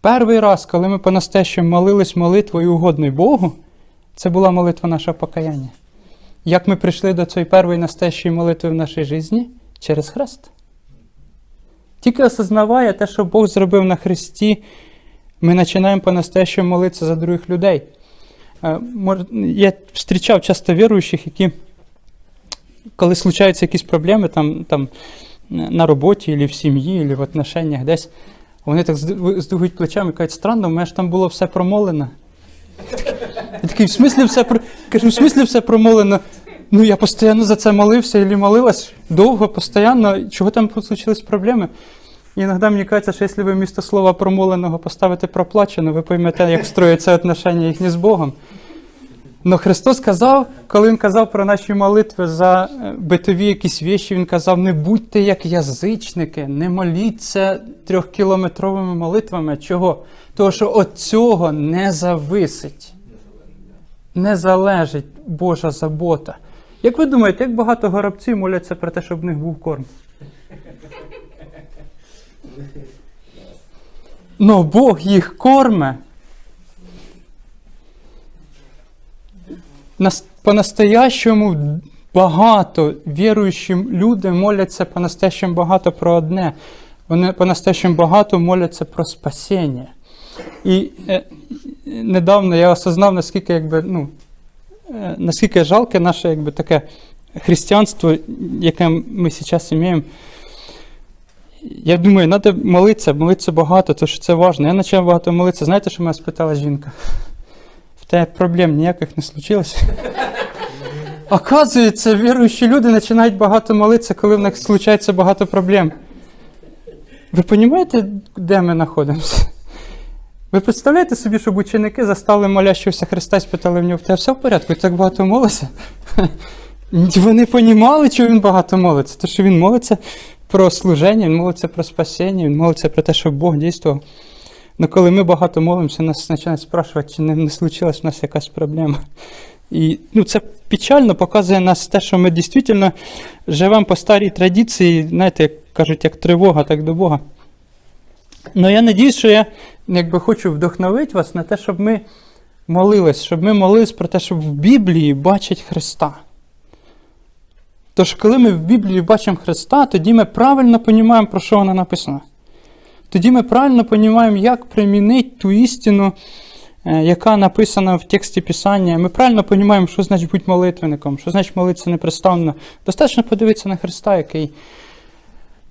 Перший раз, коли ми по-настоящему молились молитвою угодною Богу, це була молитва нашого покаяння. Як ми прийшли до цієї першої настоящої молитви в нашій житті? Через хрест. Тільки осознавая те, що Бог зробив на Христі, ми починаємо по-настоящему молитися за других людей. Е, Я зустрічав часто віруючих, які, коли случаються якісь проблеми там, там, на роботі, або в сім'ї, або в отношеннях десь, вони так зд- здвигують плечами і кажуть, странно, у мене ж там було все промолено. Я такий, в смислі все про... Кажу, в смислі все промолено? Ну, я постійно за це молився і молилась довго, постійно. Чого там случились проблеми? І іноді мені кажеться, що якщо ви вмісто слова промоленого поставите проплачено, ви поймете, як строїться отношення їхні з Богом. Но Христос сказав, коли Він казав про наші молитви за е, битові якісь віші, Він казав: не будьте як язичники, не моліться трьохкілометровими молитвами. Чого? Того, що від цього не зависить, не залежить Божа забота. Як ви думаєте, як багато горобців моляться про те, щоб в них був корм? Но Бог їх корме. Нас- По-настоящому багато віруючим люди моляться по-настоящему багато про одне. Вони по-настоящему багато моляться про спасіння. І е, недавно я осознав, наскільки якби, ну, е, наскільки жалке наше якби, таке християнство, яке ми зараз маємо. Я думаю, треба молитися, молитися багато, тому що це важливо. Я почав багато молитися. Знаєте, що мене спитала жінка? В проблем ніяких не случилось? Оказується, віруючі люди починають багато молитися, коли в них случається багато проблем. Ви розумієте, де ми знаходимося? Ви представляєте собі, щоб ученики застали молящогося Христа і спитали в нього, в тебе все в порядку, ти так багато молишся? Вони розуміли, що він багато молиться. Тому що він молиться про служення, він молиться про спасіння, він молиться про те, щоб Бог дійствував. Але коли ми багато молимося, нас починають спрашувати, чи не, не случилась в нас якась проблема. І ну, це печально показує нас те, що ми дійсно живемо по старій традиції, знаєте, як кажуть, як тривога, так до Бога. Ну я надіюсь, що я якби хочу вдохновити вас на те, щоб ми молились, щоб ми молились про те, щоб в Біблії бачить Христа. Тож, коли ми в Біблії бачимо Христа, тоді ми правильно розуміємо, про що вона написана. Тоді ми правильно розуміємо, як примінити ту істину, е, яка написана в тексті Писання. Ми правильно розуміємо, що значить бути молитвенником, що значить молитися непрестанно. Достатньо подивитися на Христа, який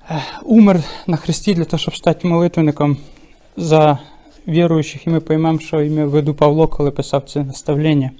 е, умер на Христі для того, щоб стати молитвенником за віруючих, і ми поймемо, що ім'я виду Павло, коли писав це наставлення.